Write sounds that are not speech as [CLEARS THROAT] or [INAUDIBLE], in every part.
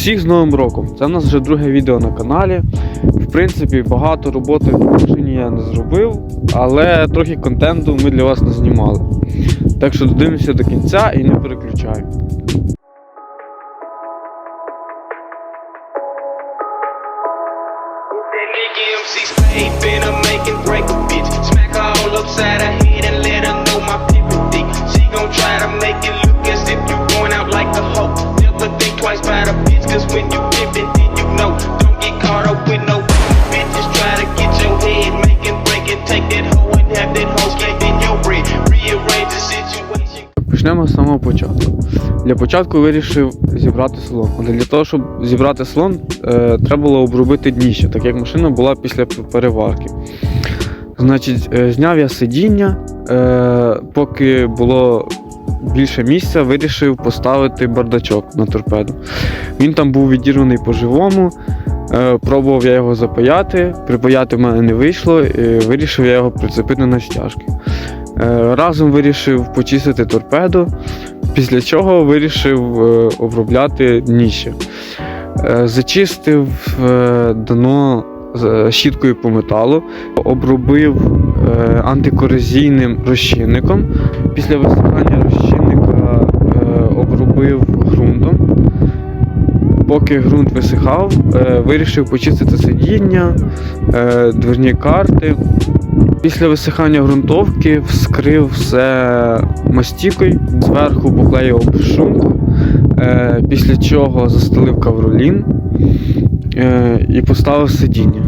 Всіх з Новим роком! Це в нас вже друге відео на каналі. В принципі, багато роботи в машині я не зробив, але трохи контенту ми для вас не знімали. Так що додивимося до кінця і не to make it look twice about a bitch, cause when you pimpin', then you know. Don't get caught up with no bitches. Try to get your head, make and break and take that hoe and have that hoe in your bread. Rearrange the situation. Почнемо з самого початку. Для початку вирішив зібрати салон. Але для того, щоб зібрати салон, е, треба було обробити дніще, так як машина була після переварки. Значить, е, зняв я сидіння, е, поки було більше місця, вирішив поставити бардачок на торпеду. Він там був відірваний по-живому. Е, пробував я його запаяти, припаяти в мене не вийшло, і вирішив я його прицепити на стяжки. Е, Разом вирішив почистити торпеду, після чого вирішив е, обробляти. Е, Зачистив дно щіткою по металу, обробив антикорозійним розчинником. Після висихання розчинника е, обробив ґрунтом. Поки ґрунт висихав, е, вирішив почистити сидіння, е, дверні карти. Після висихання ґрунтовки вскрив все мастікою, зверху поклеїв обшумку, е, після чого застелив кавролін е, і поставив сидіння.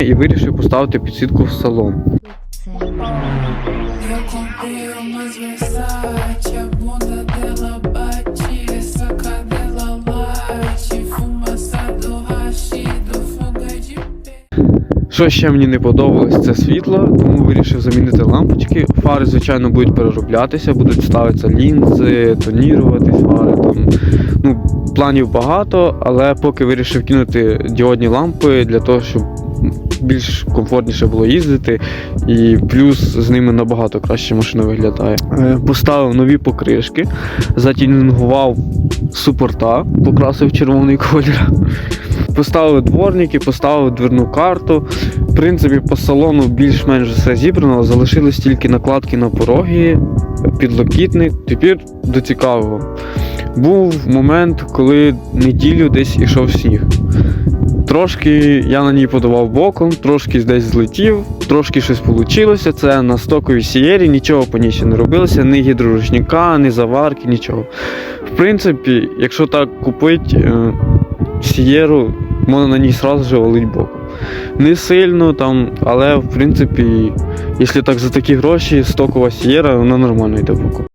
І вирішив поставити підсвітку в салон. Що ще мені не подобалось, це світло, тому вирішив замінити лампочки. Фари, звичайно, будуть перероблятися, будуть ставитися лінзи, тоніруватись фари. Там. Ну, планів багато, але поки вирішив кинути діодні лампи для того, щоб більш комфортніше було їздити, і плюс з ними набагато краще машина виглядає. Е, Поставив нові покришки, затюнінгував супорта, покрасив червоний [LAUGHS] колір. Поставили дворники, поставили дверну карту. В принципі, по салону більш-менш все зібрано, залишились тільки накладки на пороги, підлокітник. Тепер до цікавого. Був момент, коли неділю десь ішов сніг. Трошки я на ній подавав боком, трошки десь злетів, трошки щось вийшло. Це на стоковій сієрі, нічого по ній ще не робилося, ні гідроручника, ні заварки, нічого. В принципі, якщо так купити е, сієру, можна на ній сразу же валить боком. Не сильно там, але в принципі, якщо так за такі гроші, стокова сієра, вона нормально йде боком.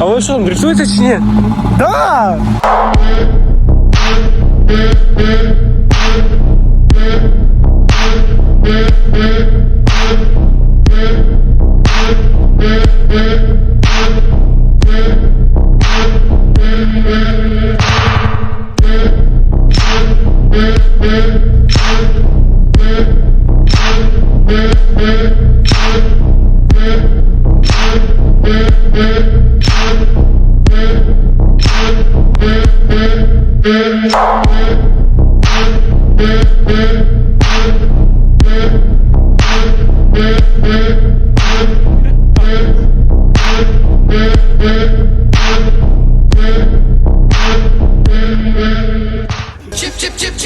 А вы что, он рисуєте чи нет? Да! Thank you.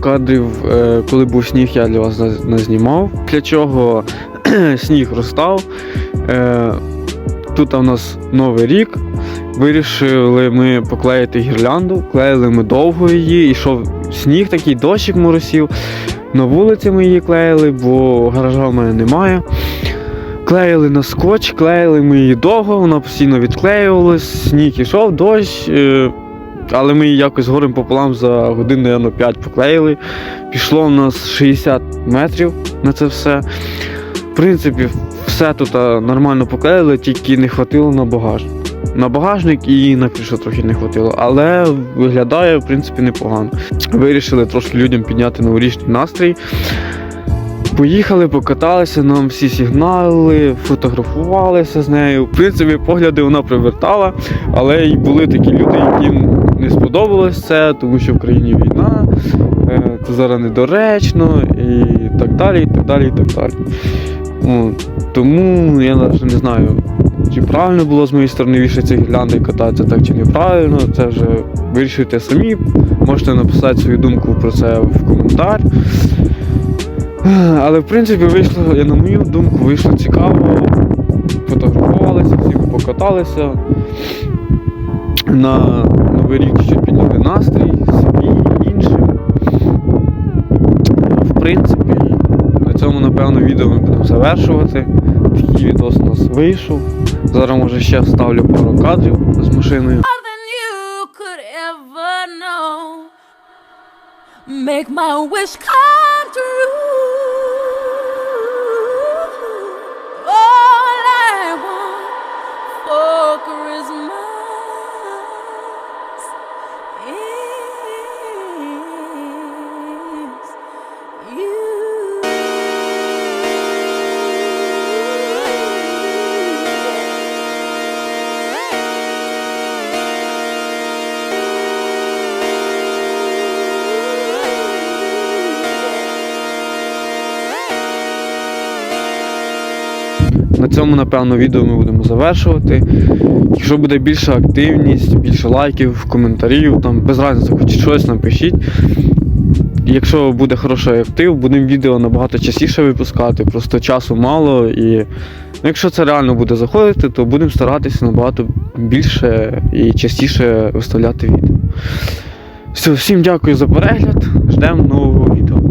кадрів, е, коли був сніг, я для вас наз- назнімав. Для чого [CLEARS THROAT] сніг розстав. Е, Тут у нас новий рік. Вирішили ми поклеїти гірлянду. Клеїли ми довго її, ішов сніг, такий дощик моросів. На вулиці ми її клеїли, бо гаража в мене немає. Клеїли на скотч, клеїли ми її довго, вона постійно відклеювалась, сніг ішов, дощ. Але ми якось горем пополам за годин, напевно, 5 поклеїли. Пішло у нас 60 метрів на це все. В принципі, все тут нормально поклеїли, тільки не хватило на багажник. На багажник і на кришу трохи не хватило, але виглядає в принципі непогано. Вирішили трошки людям підняти новорічний настрій. Поїхали, покаталися, нам всі сигнали, фотографувалися з нею. В принципі, погляди вона привертала, але й були такі люди, яким не сподобалось це, тому що в країні війна, е, це зараз недоречно і так далі, і так далі, і так далі. Тому я навіть не знаю, чи правильно було з моєї сторони вішати ці гірлянди кататися так чи неправильно. Це вже вирішуйте самі. Можете написати свою думку про це в коментар. Але в принципі вийшло, я на мою думку, вийшло цікаво. Фотографувалися, всі покаталися. На Новий рік чуть підняли настрій, собі, іншим. В принципі, на цьому, напевно, відео ми будемо завершувати. Такий відос у нас вийшов. Зараз може ще вставлю пару кадрів з машиною. Make my wish come true. На цьому, напевно, відео ми будемо завершувати. Якщо буде більша активність, більше лайків, коментарів, там без разниці, хоч щось напишіть. Якщо буде хороший актив, будемо відео набагато частіше випускати, просто часу мало і ну, якщо це реально буде заходити, то будемо старатися набагато більше і частіше виставляти відео. Все, всім дякую за перегляд. Ждемо нового відео.